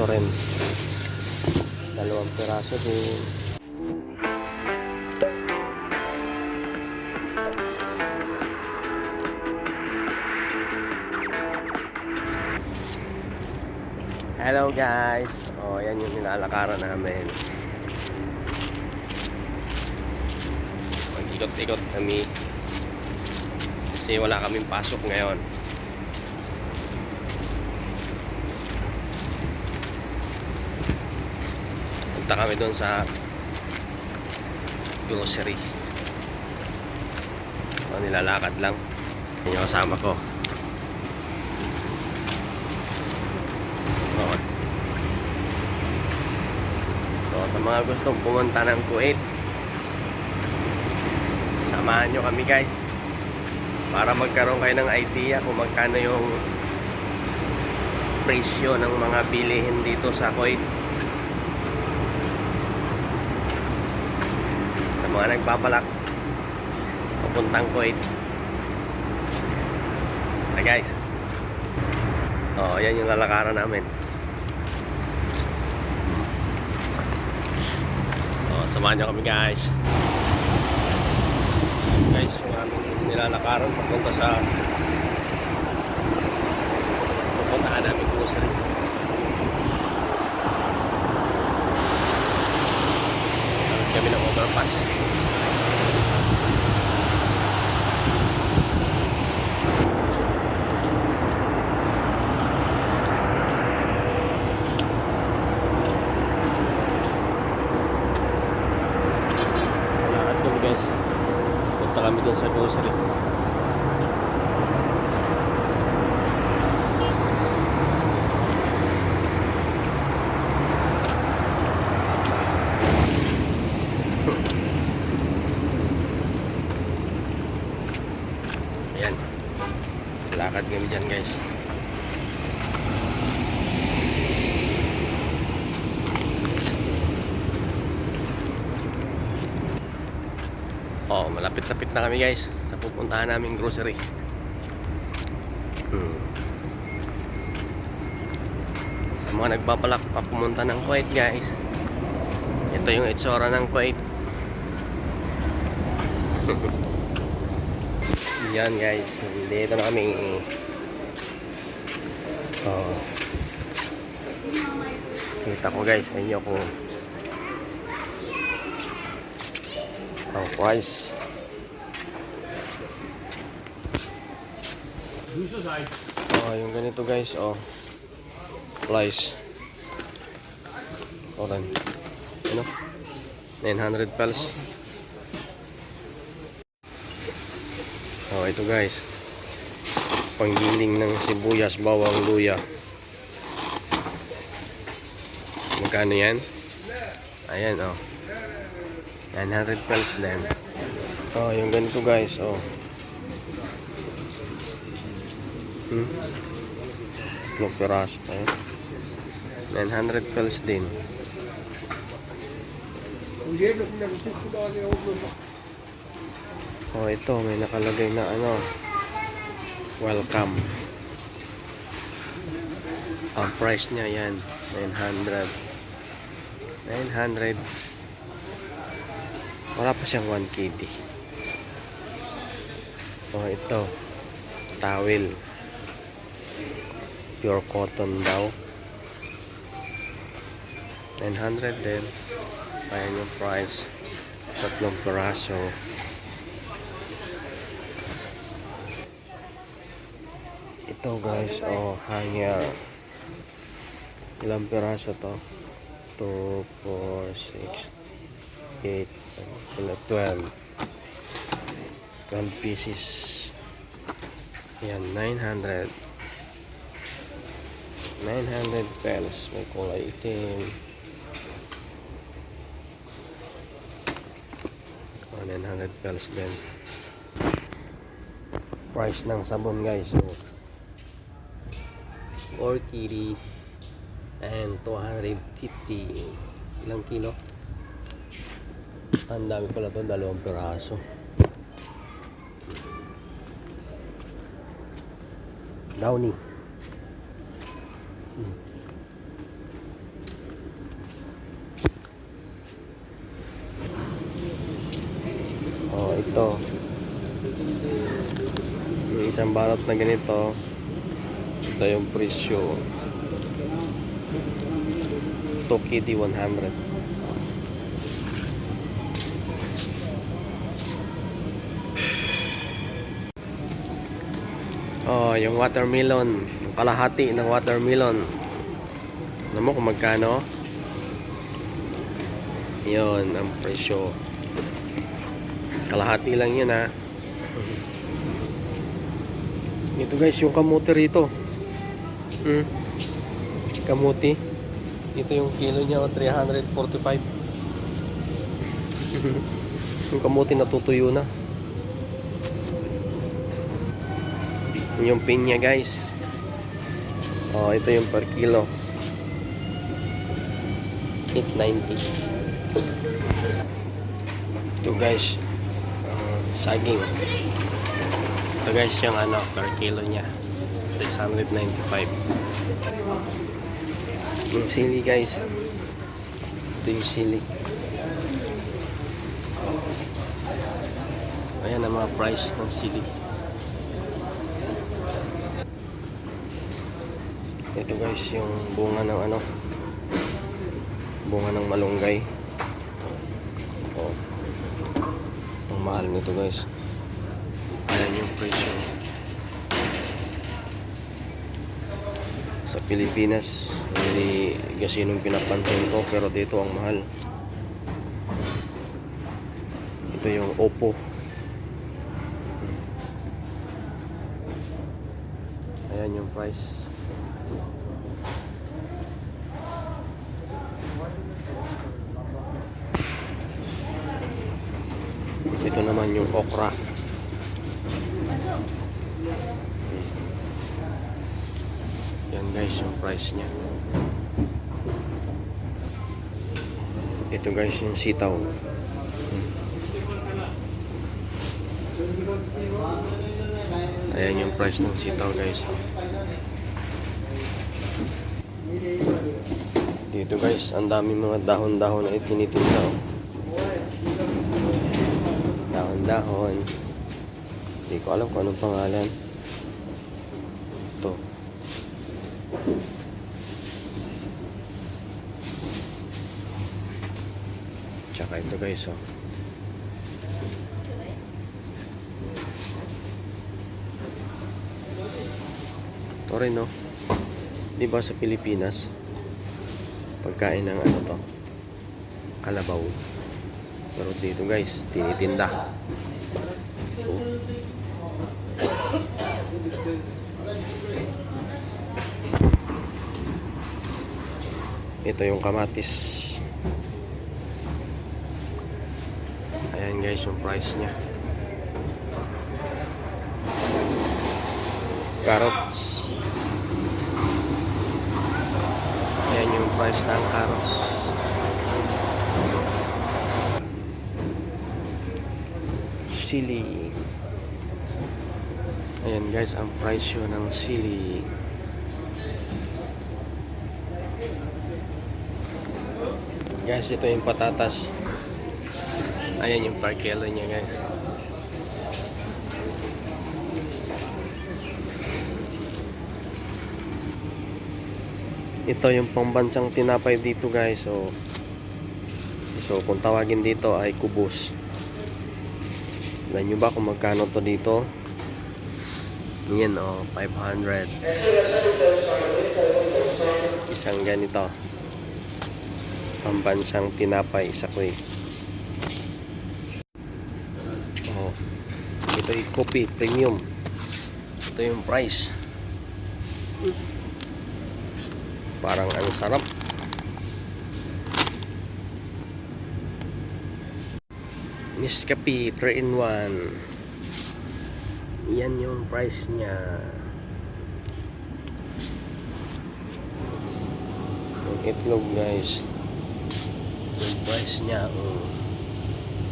Ito rin. Dalawang piraso din. Hello guys! O, yan yung nilalakaran namin. Mag-ikot-ikot kami. Kasi wala kaming pasok ngayon. Punta kami doon sa grocery. O, nilalakad lang. Yan yung kasama ko. Oo. So, sa mga gustong pumunta ng Kuwait, samahan nyo kami guys. Para magkaroon kayo ng idea kung magkano yung presyo ng mga bilihin dito sa Kuwait. Mga nagbabalak papuntang Kuwait. Hi guys. Oh, yan yung lalakaran namin. Oh, samahan nyo kami guys. Guys, yung aming nilalakaran papunta sa pupuntahan namin grocery. Kami ng overpass. Guys. Punta kami dun sa grocery. Ayan. Lakad kami dyan guys. Malapit-lapit na kami guys sa pupuntahan naming grocery. Hmm. Sa mga nagbabalak pa pumunta ng Kuwait guys. Ito yung itsura ng Kuwait. Yan guys, dito na kami. Oh. Kita ko guys sa inyo kung ang price. Oh, yung ganito guys, oh. Price. Oran. Ano? 900 pals. Oh, ito guys. Panggiling ng sibuyas, bawang, luya. Magkano yan? Ayan, oh. 900 pals din. Oh, yung ganito guys, oh. Hmm. Tatlong piraso pa yun. 900 pals din. Oh, ito may nakalagay na ano. Welcome. Ang price niya yan, 900. 900. Wala pa siyang 1 KD. Oh, ito. Towel. Pure cotton daw. 900 din. Ayan yung price. Tatlong piraso. Ito guys, oh, hanger. Ilang piraso to? 2, 4, 6, 8, 12. 12 pieces. Yan, 900. 900 pesos. May kulay itim. Oh, 900 pesos din. Price ng sabon guys. So, 4 kg and 250 ilang kilo ang dami pala to dalawang piraso Downy Mm. Oh, ito. Yung isang balot na ganito, ito yung presyo. Tokidi 100. Oh, yung watermelon. Yung kalahati ng watermelon. Alam mo kung magkano? Yun, ang presyo. Kalahati lang yun ha. Ito guys, yung kamuti rito. Hmm. Kamuti. Ito yung kilo niya, oh, 345. yung kamuti natutuyo na. Yung pinya guys. Oh, ito yung per kilo. 890. Ito guys. uh, saging. Ito guys yung ano per kilo niya. 695. Yung sili guys. Ito yung sili. Ayan ang mga price ng sili. Ito guys yung bunga ng ano bunga ng malunggay. Oh. Ang mahal nito guys. Ayan yung presyo. Sa Pilipinas, hindi gasinong pinapansin ko pero dito ang mahal. Ito yung Oppo. Ayan yung price. Ito naman yung okra. Yan guys yung price niya. Ito guys yung sitaw. Ayan yung price ng sitaw guys. Dito guys, ang dami mga dahon-dahon na itinitinda. Dahon-dahon. Hindi ko alam kung anong pangalan. Ito. Tsaka ito guys, oh. Ito rin, no? Di ba sa Pilipinas, pagkain ng ano to, kalabaw. Pero dito guys, tinitinda. Ito yung kamatis. Ayan guys yung price niya. Carrots. Ayan yung price ng carrots. Sili. Ayan guys, ang price yun ng sili. Guys, ito yung patatas. Ayan yung per kilo niya guys. Ito yung pambansang tinapay dito guys. So, so kung tawagin dito ay kubos. Alam nyo ba kung magkano to dito? Yan o, oh, 500. Isang ganito. Pambansang tinapay sa kuy. Oh. Ito yung coffee premium. Ito yung price. Parang ang sarap. Nescafe 3 in 1. Yan yung price niya. Itlog guys. Price niya oh,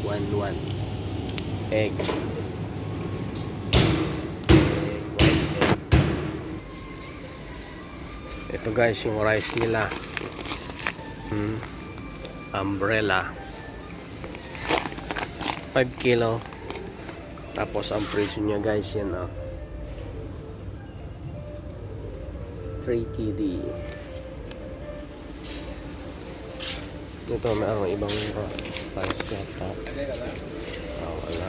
1 1 egg. Ito guys yung rice nila. Hmm. Umbrella. 5 kilo Tapos ang presyo niya guys yan ah. 3 KD. Ito may ibang uh, size yata. Ah, wala.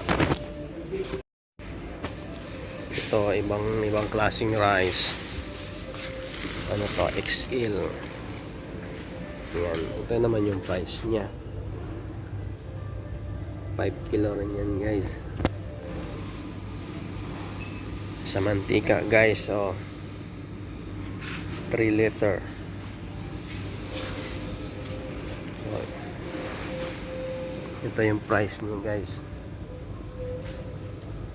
Ito ibang ibang klaseng rice. Ano to? XL. Yan. Ito naman yung price niya. 5 kilo rin yan guys. Sa mantika guys. Oh. 3 liter. So, ito yung price niya guys.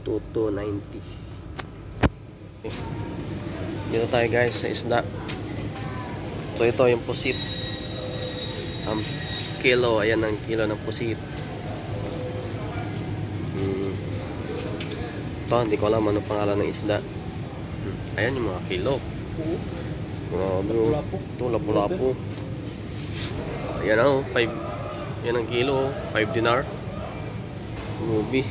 2290. Dito tayo guys sa isda. So ito yung pusit. Ang kilo, ayan ang kilo ng pusit. Hmm. Ito, hindi ko alam ano pangalan ng isda. Hmm. Ayan yung mga kilo. Grabe. oh. Ito, lapu-lapu. Ayan ano, 5. Yan ang kilo, 5 dinar. Ruby.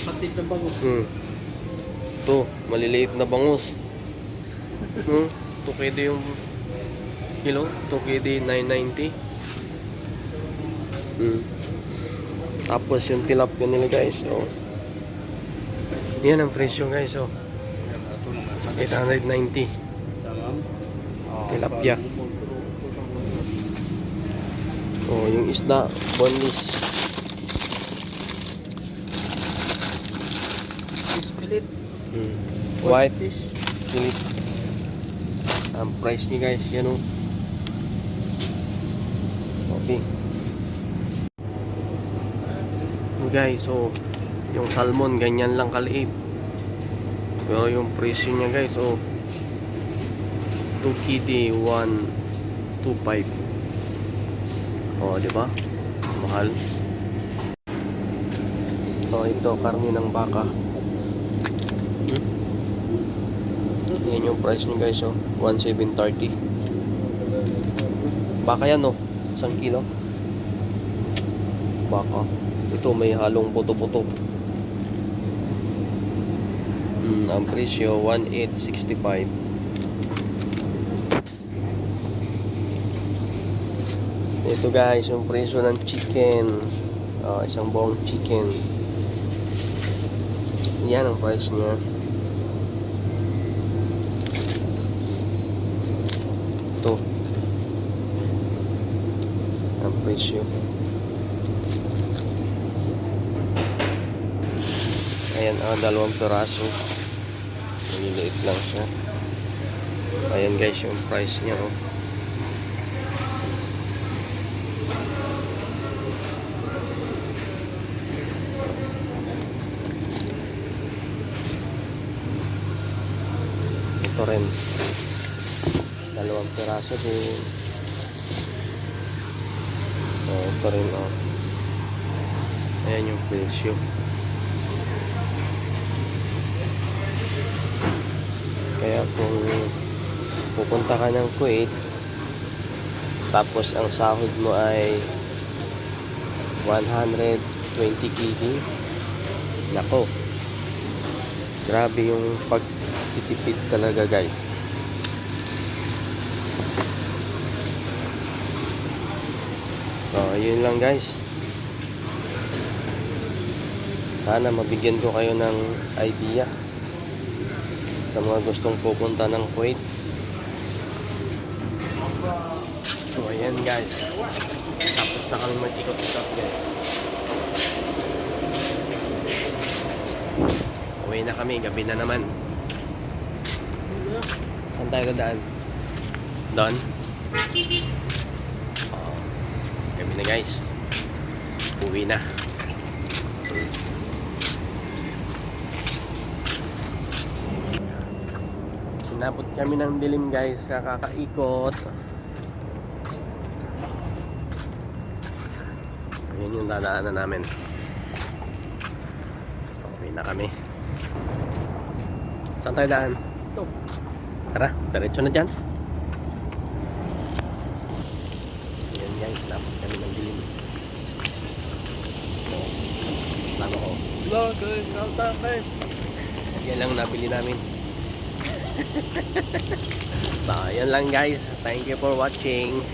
Kapatid na bangus. Hmm. Ito, maliliit na bangus. Hmm. 2 KD yung kilo. 2 KD 990. Hmm. Tapos yung tilapia nila guys. Oh. Yan ang presyo guys. Oh. 890. Tilapia. Oh, yung isda, boneless. Split. Hmm. White Philip. Ang price niya guys, yan o. Okay. Guys, so yung salmon ganyan lang kaliit. Pero yung presyo niya guys, oh 2 KD 125. Oh, di ba? Mahal. Oh, ito karne ng baka. Hmm? Yan yung price nyo guys, oh. 1,730. Baka yan, oh. Isang kilo. Baka. Ito may halong puto-puto. Hmm, ang presyo, 1,865. Ito guys, yung presyo ng chicken. Oh, isang buong chicken. Yan ang price niya. Ito. Ang presyo. Ayan, ah, dalawang peraso. Maliliit lang siya. Ayan guys, yung price niya. Oh. Ito rin. Dalawang peraso din. Oh, ito rin oh. Ayan yung presyo. Kaya kung pupunta ka ng Kuwait, tapos ang sahod mo ay 120 KD, nako, grabe yung pagtitipid talaga guys. So, yun lang guys. Sana mabigyan ko kayo ng idea sa mga gustong pupunta ng Kuwait. So, ayan guys. Tapos na kami mag-ikot-ikot guys. Uwi na kami, gabi na naman. Saan tayo dadaan? Doon? Oo. gabi na guys. Uwi na. Sinabot kami ng dilim guys, kakakaikot. Yun yung dadaanan namin. So, uwi na kami. Saan tayo daan? Ito. Tara, diretso na dyan. So, yan guys, sinabot kami ng dilim. So, tama ko. Lagay, kaltakay. Yan lang nabili namin. so, yan lang guys. Thank you for watching.